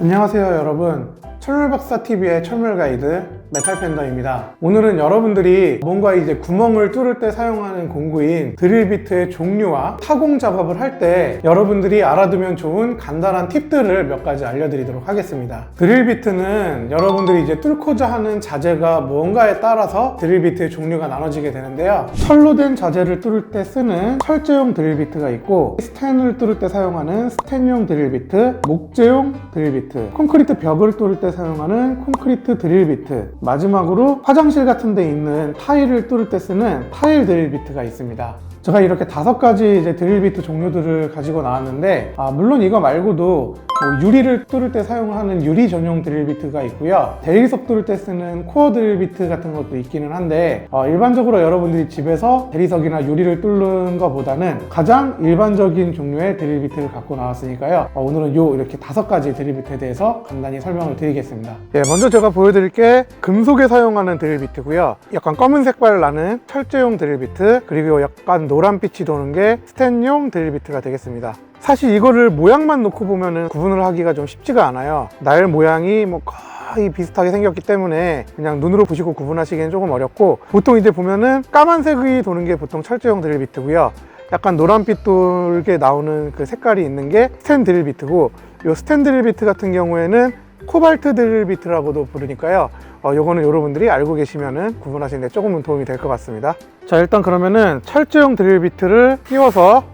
안녕하세요 여러분 철물박사TV의 철물 가이드 메탈팬더입니다. 오늘은 여러분들이 뭔가 이제 구멍을 뚫을 때 사용하는 공구인 드릴 비트의 종류와 타공 작업을 할 때 여러분들이 알아두면 좋은 간단한 팁들을 몇 가지 알려드리도록 하겠습니다. 드릴 비트는 여러분들이 이제 뚫고자 하는 자재가 무언가에 따라서 드릴 비트의 종류가 나눠지게 되는데요. 철로 된 자재를 뚫을 때 쓰는 철제용 드릴 비트가 있고 스텐을 뚫을 때 사용하는 스텐용 드릴 비트 목재용 드릴 비트 콘크리트 벽을 뚫을 때 사용하는 콘크리트 드릴 비트 마지막으로 화장실 같은 데 있는 타일을 뚫을 때 쓰는 타일 드릴 비트가 있습니다. 제가 이렇게 다섯 가지 이제 드릴 비트 종류들을 가지고 나왔는데 아, 물론 이거 말고도 뭐 유리를 뚫을 때 사용하는 유리 전용 드릴 비트가 있고요. 대리석 뚫을 때 쓰는 코어 드릴 비트 같은 것도 있기는 한데 어, 일반적으로 여러분들이 집에서 대리석이나 유리를 뚫는 것보다는 가장 일반적인 종류의 드릴 비트를 갖고 나왔으니까요. 어, 오늘은 요 이렇게 다섯 가지 드릴 비트에 대해서 간단히 설명을 드리겠습니다. 예, 먼저 제가 보여드릴 게 금속에 사용하는 드릴 비트고요. 약간 검은 색깔 나는 철제용 드릴 비트 그리고 약간 노란빛이 도는 게 스텐용 드릴 비트가 되겠습니다 사실 이거를 모양만 놓고 보면은 구분을 하기가 좀 쉽지가 않아요. 날 모양이 뭐 거의 비슷하게 생겼기 때문에 그냥 눈으로 보시고 구분하시기엔 조금 어렵고 보통 이제 보면은 까만색이 도는 게 보통 철제용 드릴 비트고요. 약간 노란빛 돌게 나오는 그 색깔이 있는 게 스텐 드릴 비트고 이 스텐 드릴 비트 같은 경우에는 코발트 드릴 비트라고도 부르니까요. 어, 요거는 여러분들이 알고 계시면은 구분하시는데 조금은 도움이 될 것 같습니다. 자 일단 그러면은 철제용 드릴 비트를 끼워서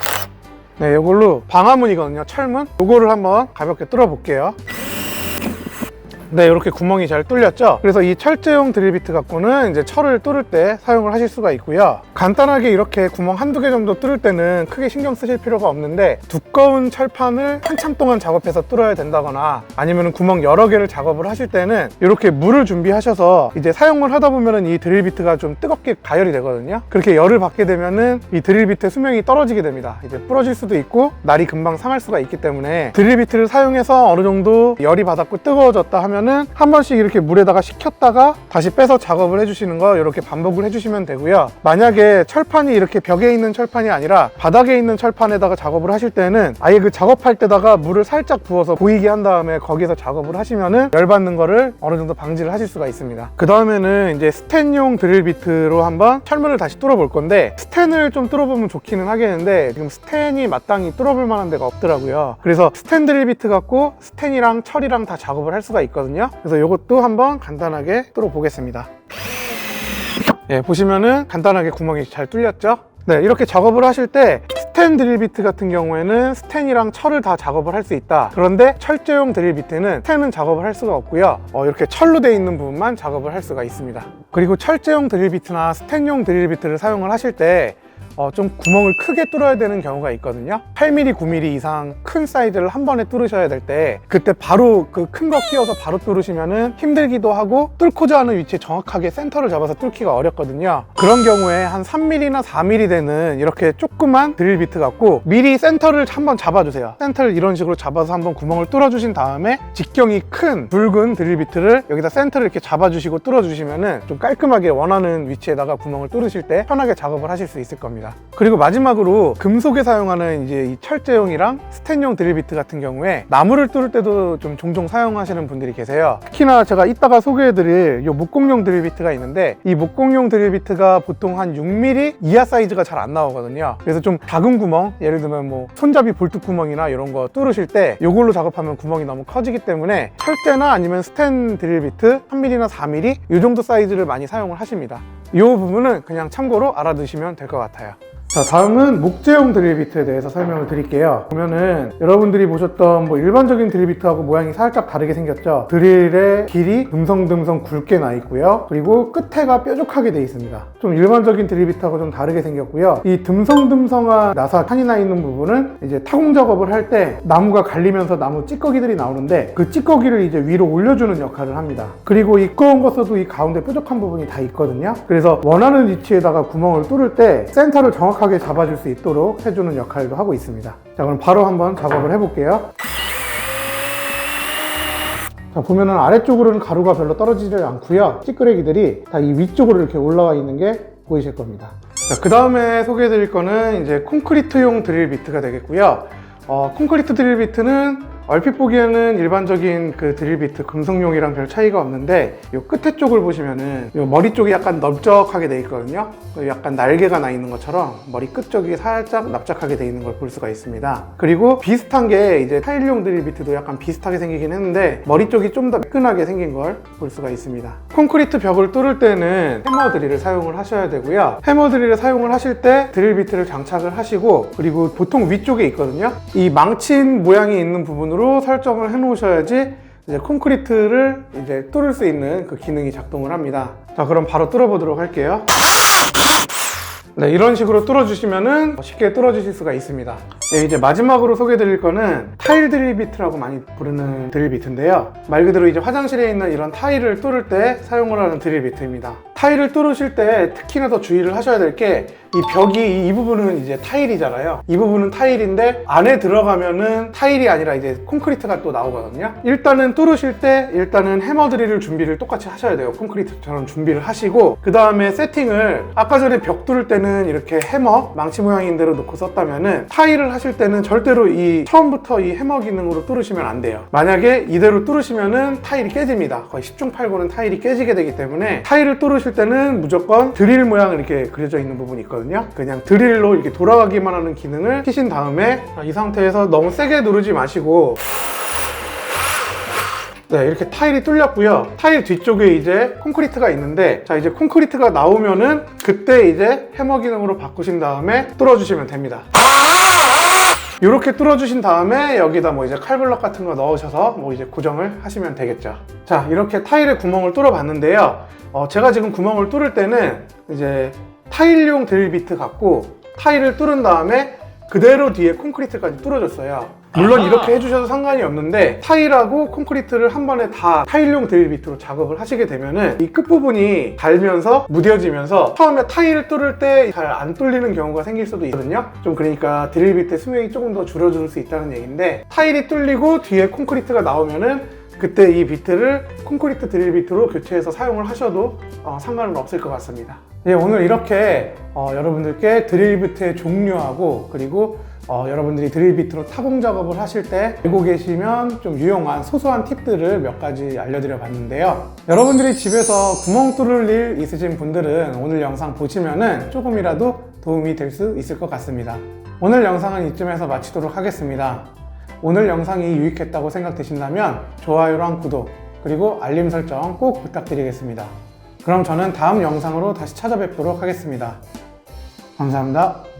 네, 이걸로 방화문이거든요. 철문. 요거를 한번 가볍게 뚫어 볼게요. 네, 이렇게 구멍이 잘 뚫렸죠? 그래서 이 철제용 드릴비트 갖고는 이제 철을 뚫을 때 사용을 하실 수가 있고요. 간단하게 이렇게 구멍 한두 개 정도 뚫을 때는 크게 신경 쓰실 필요가 없는데 두꺼운 철판을 한참 동안 작업해서 뚫어야 된다거나 아니면 구멍 여러 개를 작업을 하실 때는 이렇게 물을 준비하셔서 이제 사용을 하다 보면은 이 드릴 비트가 좀 뜨겁게 가열이 되거든요. 그렇게 열을 받게 되면은 이 드릴 비트의 수명이 떨어지게 됩니다. 이제 부러질 수도 있고 날이 금방 상할 수가 있기 때문에 드릴 비트를 사용해서 어느 정도 열이 받았고 뜨거워졌다 하면은 한 번씩 이렇게 물에다가 식혔다가 다시 빼서 작업을 해주시는 거 이렇게 반복을 해주시면 되고요. 만약에 철판이 이렇게 벽에 있는 철판이 아니라 바닥에 있는 철판에다가 작업을 하실 때는 아예 그 작업할 때다가 물을 살짝 부어서 보이게 한 다음에 거기서 작업을 하시면은 열 받는 거를 어느 정도 방지를 하실 수가 있습니다. 그 다음에는 이제 스텐용 드릴 비트로 한번 철문을 다시 뚫어 볼 건데 스텐을 좀 뚫어보면 좋기는 하겠는데 지금 스텐이 마땅히 뚫어볼 만한 데가 없더라고요. 그래서 스텐 드릴 비트 갖고 스텐이랑 철이랑 다 작업을 할 수가 있거든요. 그래서 이것도 한번 간단하게 뚫어 보겠습니다. 예, 보시면은 간단하게 구멍이 잘 뚫렸죠? 네, 이렇게 작업을 하실 때 스텐 드릴 비트 같은 경우에는 스텐이랑 철을 다 작업을 할 수 있다. 그런데 철제용 드릴 비트는 스텐은 작업을 할 수가 없고요. 어, 이렇게 철로 되어 있는 부분만 작업을 할 수가 있습니다. 그리고 철제용 드릴 비트나 스텐용 드릴 비트를 사용을 하실 때 어, 좀 구멍을 크게 뚫어야 되는 경우가 있거든요. 8mm, 9mm 이상 큰 사이즈를 한 번에 뚫으셔야 될 때 그때 바로 그 큰 거 끼워서 바로 뚫으시면은 힘들기도 하고 뚫고자 하는 위치에 정확하게 센터를 잡아서 뚫기가 어렵거든요. 그런 경우에 한 3mm나 4mm 되는 이렇게 조그만 드릴 비트 갖고 미리 센터를 한번 잡아주세요. 센터를 이런 식으로 잡아서 한번 구멍을 뚫어주신 다음에 직경이 큰 붉은 드릴 비트를 여기다 센터를 이렇게 잡아주시고 뚫어주시면은 좀 깔끔하게 원하는 위치에다가 구멍을 뚫으실 때 편하게 작업을 하실 수 있을 겁니다 그리고 마지막으로 금속에 사용하는 이제 이 철제용이랑 스텐용 드릴비트 같은 경우에 나무를 뚫을 때도 좀 종종 사용하시는 분들이 계세요. 특히나 제가 이따가 소개해드릴 이 목공용 드릴비트가 있는데 이 목공용 드릴비트가 보통 한 6mm 이하 사이즈가 잘 안 나오거든요. 그래서 좀 작은 구멍, 예를 들면 뭐 손잡이 볼트 구멍이나 이런 거 뚫으실 때 이걸로 작업하면 구멍이 너무 커지기 때문에 철제나 아니면 스텐 드릴비트 3mm나 4mm 이 정도 사이즈를 많이 사용을 하십니다. 이 부분은 그냥 참고로 알아두시면 될 것 같아요. 자 다음은 목재용 드릴비트에 대해서 설명을 드릴게요. 보면은 여러분들이 보셨던 뭐 일반적인 드릴비트하고 모양이 살짝 다르게 생겼죠? 드릴의 길이 듬성듬성 굵게 나 있고요. 그리고 끝에가 뾰족하게 돼 있습니다. 좀 일반적인 드릴비트하고 좀 다르게 생겼고요. 이 듬성듬성한 나사 판이 나 있는 부분은 이제 타공 작업을 할 때 나무가 갈리면서 나무 찌꺼기들이 나오는데 그 찌꺼기를 이제 위로 올려주는 역할을 합니다. 그리고 이 두꺼운 것에도 이 가운데 뾰족한 부분이 다 있거든요. 그래서 원하는 위치에다가 구멍을 뚫을 때 센터를 정확하게 잡아줄 수 있도록 해주는 역할도 하고 있습니다. 자 그럼 바로 한번 작업을 해볼게요. 자 보면은 아래쪽으로는 가루가 별로 떨어지지 않고요. 찌끄레기들이 다 이 위쪽으로 이렇게 올라와 있는 게 보이실 겁니다. 그 다음에 소개해 드릴 거는 이제 콘크리트용 드릴 비트가 되겠고요. 어, 콘크리트 드릴 비트는 얼핏 보기에는 일반적인 그 드릴비트 금속용이랑 별 차이가 없는데 이 끝에 쪽을 보시면은 이 머리 쪽이 약간 넓적하게 돼 있거든요. 약간 날개가 나 있는 것처럼 머리 끝 쪽이 살짝 납작하게 돼 있는 걸 볼 수가 있습니다. 그리고 비슷한 게 이제 타일용 드릴비트도 약간 비슷하게 생기긴 했는데 머리 쪽이 좀 더 매끈하게 생긴 걸 볼 수가 있습니다. 콘크리트 벽을 뚫을 때는 해머 드릴을 사용을 하셔야 되고요. 해머 드릴을 사용을 하실 때 드릴비트를 장착을 하시고 그리고 보통 위쪽에 있거든요. 이 망친 모양이 있는 부분으로 설정을 해 놓으셔야지 이제 콘크리트를 이제 뚫을 수 있는 그 기능이 작동을 합니다. 자, 그럼 바로 뚫어 보도록 할게요. 네, 이런 식으로 뚫어주시면은 쉽게 뚫어주실 수가 있습니다. 네, 이제 마지막으로 소개드릴 거는 타일 드릴 비트라고 많이 부르는 드릴 비트인데요. 말 그대로 이제 화장실에 있는 이런 타일을 뚫을 때 사용을 하는 드릴 비트입니다. 타일을 뚫으실 때 특히나 더 주의를 하셔야 될 게 이 벽이 이 부분은 이제 타일이잖아요. 이 부분은 타일인데 안에 들어가면은 타일이 아니라 이제 콘크리트가 또 나오거든요. 일단은 뚫으실 때 일단은 해머 드릴을 준비를 똑같이 하셔야 돼요. 콘크리트처럼 준비를 하시고 그 다음에 세팅을 아까 전에 벽 뚫을 때는 이렇게 해머 망치 모양인 대로 놓고 썼다면은 타일을 하실 때는 절대로 이 처음부터 이 해머 기능으로 뚫으시면 안 돼요. 만약에 이대로 뚫으시면은 타일이 깨집니다. 거의 10중 8구는 타일이 깨지게 되기 때문에 타일을 뚫으실 때는 무조건 드릴 모양 이렇게 그려져 있는 부분이 있거든요. 그냥 드릴로 이렇게 돌아가기만 하는 기능을 키신 다음에 이 상태에서 너무 세게 누르지 마시고 네, 이렇게 타일이 뚫렸고요. 타일 뒤쪽에 이제 콘크리트가 있는데, 자, 이제 콘크리트가 나오면은 그때 이제 해머 기능으로 바꾸신 다음에 뚫어주시면 됩니다. 이렇게 뚫어주신 다음에 여기다 뭐 이제 칼블럭 같은 거 넣으셔서 뭐 이제 고정을 하시면 되겠죠. 자, 이렇게 타일에 구멍을 뚫어 봤는데요. 어, 제가 지금 구멍을 뚫을 때는 이제 타일용 드릴 비트 갖고 타일을 뚫은 다음에 그대로 뒤에 콘크리트까지 뚫어줬어요. 물론 이렇게 해주셔도 상관이 없는데 타일하고 콘크리트를 한 번에 다 타일용 드릴 비트로 작업을 하시게 되면은 이 끝부분이 달면서 무뎌지면서 처음에 타일을 뚫을 때 잘 안 뚫리는 경우가 생길 수도 있거든요. 좀 그러니까 드릴 비트의 수명이 조금 더 줄어들 수 있다는 얘기인데 타일이 뚫리고 뒤에 콘크리트가 나오면은 그때 이 비트를 콘크리트 드릴 비트로 교체해서 사용을 하셔도 어, 상관은 없을 것 같습니다. 예, 오늘 이렇게 어, 여러분들께 드릴 비트의 종류하고 그리고 어, 여러분들이 드릴 비트로 타공 작업을 하실 때 알고 계시면 좀 유용한 소소한 팁들을 몇 가지 알려드려 봤는데요. 여러분들이 집에서 구멍 뚫을 일 있으신 분들은 오늘 영상 보시면은 조금이라도 도움이 될 수 있을 것 같습니다. 오늘 영상은 이쯤에서 마치도록 하겠습니다. 오늘 영상이 유익했다고 생각되신다면 좋아요랑 구독 그리고 알림 설정 꼭 부탁드리겠습니다. 그럼 저는 다음 영상으로 다시 찾아뵙도록 하겠습니다. 감사합니다.